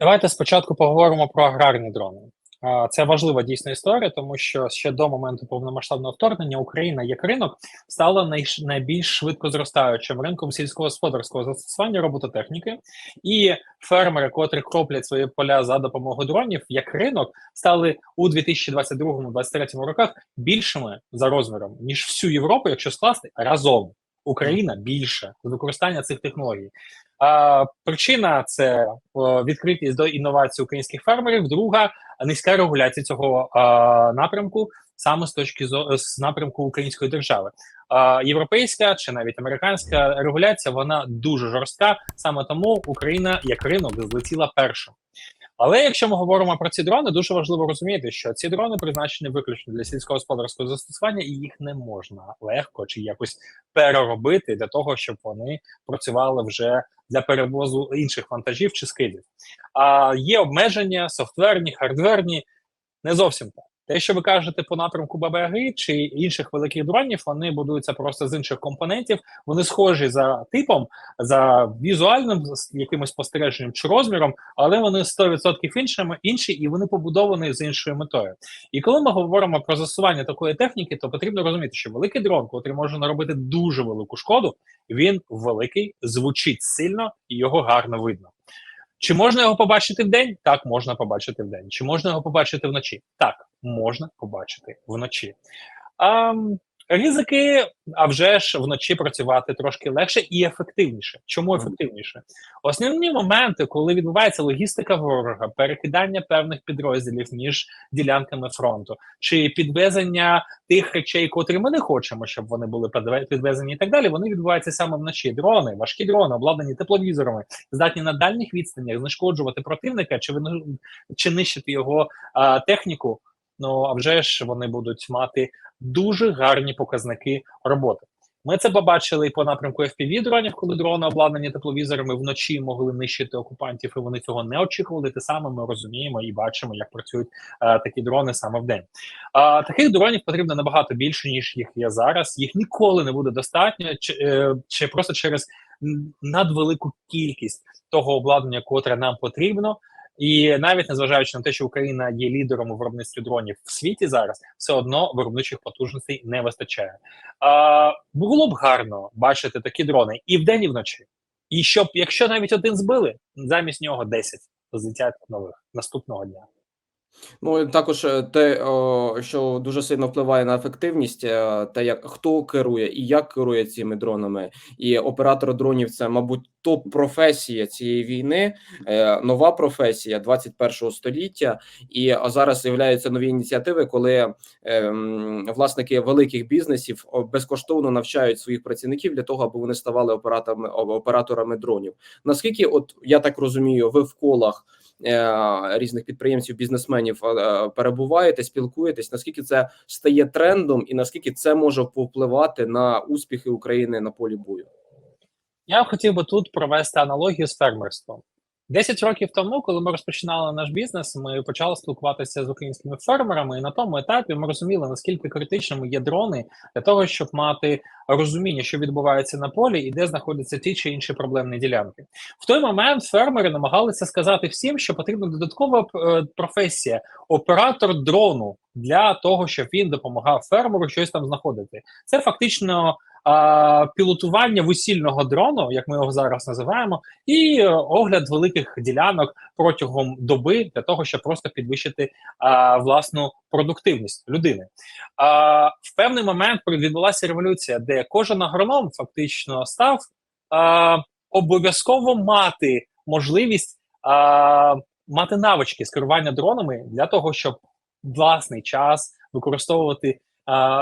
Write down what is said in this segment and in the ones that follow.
Давайте спочатку поговоримо про аграрні дрони. Це важлива дійсна історія, тому що ще до моменту повномасштабного вторгнення Україна як ринок стала найбільш швидко зростаючим ринком сільськогосподарського застосування робототехніки, і фермери, котрі кроплять свої поля за допомогою дронів, як ринок стали у 2022-2023 роках більшими за розміром ніж всю Європу, якщо скласти разом. Україна більше з використання цих технологій. Причина це відкритість до інновацій українських фермерів. Друга низька регуляція цього напрямку, саме з точки з напрямку української держави. Європейська чи навіть американська регуляція вона дуже жорстка. Саме тому Україна як ринок злетіла першим. Але якщо ми говоримо про ці дрони, дуже важливо розуміти, що ці дрони призначені виключно для сільськогосподарського застосування, і їх не можна легко чи якось переробити для того, щоб вони працювали вже для перевозу інших вантажів чи скидів. А є обмеження софтверні, хардверні, не зовсім так. Те, що ви кажете по напрямку ББГ чи інших великих дронів, вони будуються просто з інших компонентів. Вони схожі за типом, за візуальним якимось спостереженням чи розміром, але вони 100% іншими інші, і вони побудовані з іншою метою. І коли ми говоримо про застосування такої техніки, то потрібно розуміти, що великий дрон, який може наробити дуже велику шкоду, він великий, звучить сильно і його гарно видно. Чи можна його побачити в день? Так, можна побачити в день. Чи можна його побачити вночі? Так, можна побачити вночі. А, Ризики, а вже ж вночі працювати трошки легше і ефективніше. Чому ефективніше? Основні моменти, коли відбувається логістика ворога, перекидання певних підрозділів між ділянками фронту, чи підвезення тих речей, котрі ми не хочемо, щоб вони були підвезені, і так далі. Вони відбуваються саме вночі. Дрони, важкі дрони, обладнані тепловізорами, здатні на дальніх відстанях знешкоджувати противника, чи чи нищити його а, техніку. Ну а вже ж вони будуть мати дуже гарні показники роботи. Ми це побачили і по напрямку fpv дронів, коли дрони обладнані тепловізорами вночі могли нищити окупантів, і вони цього не очікували. Те саме ми розуміємо і бачимо, як працюють е, такі дрони саме в день. Е, таких дронів потрібно набагато більше ніж їх є зараз. Їх ніколи не буде достатньо, чи, е, чи просто через надвелику кількість того обладнання, котре нам потрібно. І навіть незважаючи на те, що Україна є лідером у виробництві дронів в світі зараз, все одно виробничих потужностей не вистачає. А, Було б гарно бачити такі дрони і вдень, і вночі. І щоб, якщо навіть один збили, замість нього 10 злетять нових наступного дня. Ну також е, те, що дуже сильно впливає на ефективність, е, те, як хто керує і як керує цими дронами, і оператор дронів це, мабуть, топ професія цієї війни, е, нова професія 21 століття. І зараз з'являються нові ініціативи, коли власники великих бізнесів безкоштовно навчають своїх працівників для того, аби вони ставали операторами операторами дронів. Наскільки, от я так розумію, ви в колах. Е, різних підприємців, бізнесменів е, перебуваєте, спілкуєтесь. Наскільки це стає трендом, і наскільки це може повпливати на успіхи України на полі бою? Я хотів би тут провести аналогію з фермерством. 10 років тому, коли ми розпочинали наш бізнес, ми почали спілкуватися з українськими фермерами, і на тому етапі ми розуміли, наскільки критичними є дрони для того, щоб мати розуміння, що відбувається на полі і де знаходяться ті чи інші проблемні ділянки. В той момент фермери намагалися сказати всім, що потрібна додаткова е, професія оператор дрону для того, щоб він допомагав фермеру щось там знаходити. Це фактично а, пілотування весільного дрону, як ми його зараз називаємо, і огляд великих ділянок протягом доби для того, щоб просто підвищити а, власну продуктивність людини. А, В певний момент відбулася революція, де кожен агроном фактично став а, обов'язково мати можливість а, мати навички з керування дронами для того, щоб власний час використовувати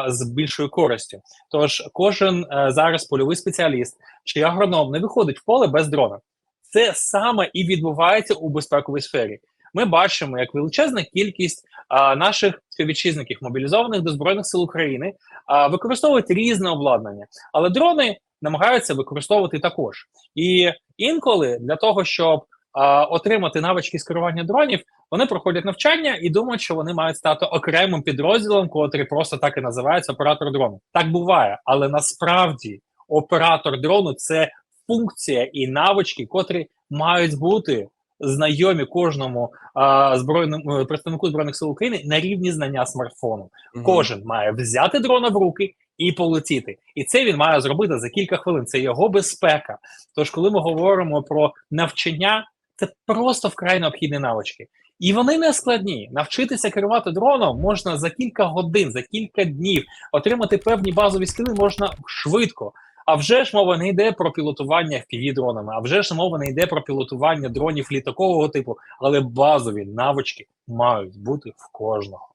з більшою користю. Тож кожен е, зараз польовий спеціаліст чи агроном не виходить в поле без дрона. Це саме і відбувається у безпековій сфері. Ми бачимо, як величезна кількість наших співвітчизників, мобілізованих до збройних сил України, використовують різне обладнання, але дрони намагаються використовувати також. І інколи для того, щоб отримати навички з керування дронів, вони проходять навчання і думають, що вони мають стати окремим підрозділом, котрий просто так і називається оператор дрону. Так буває, але насправді оператор дрону це функція і навички, котрі мають бути знайомі кожному а, збройному е, представнику збройних сил України на рівні знання смартфону. Мгм. Кожен має взяти дрона в руки і полетіти. І це він має зробити за кілька хвилин. Це його безпека. Тож, коли ми говоримо про навчання, це просто вкрай необхідні навички. І вони не складні. Навчитися керувати дроном можна за кілька годин, за кілька днів. Отримати певні базові скіли можна швидко. А вже ж мова не йде про пілотування fpv дронами, а вже ж мова не йде про пілотування дронів літакового типу, але базові навички мають бути в кожного.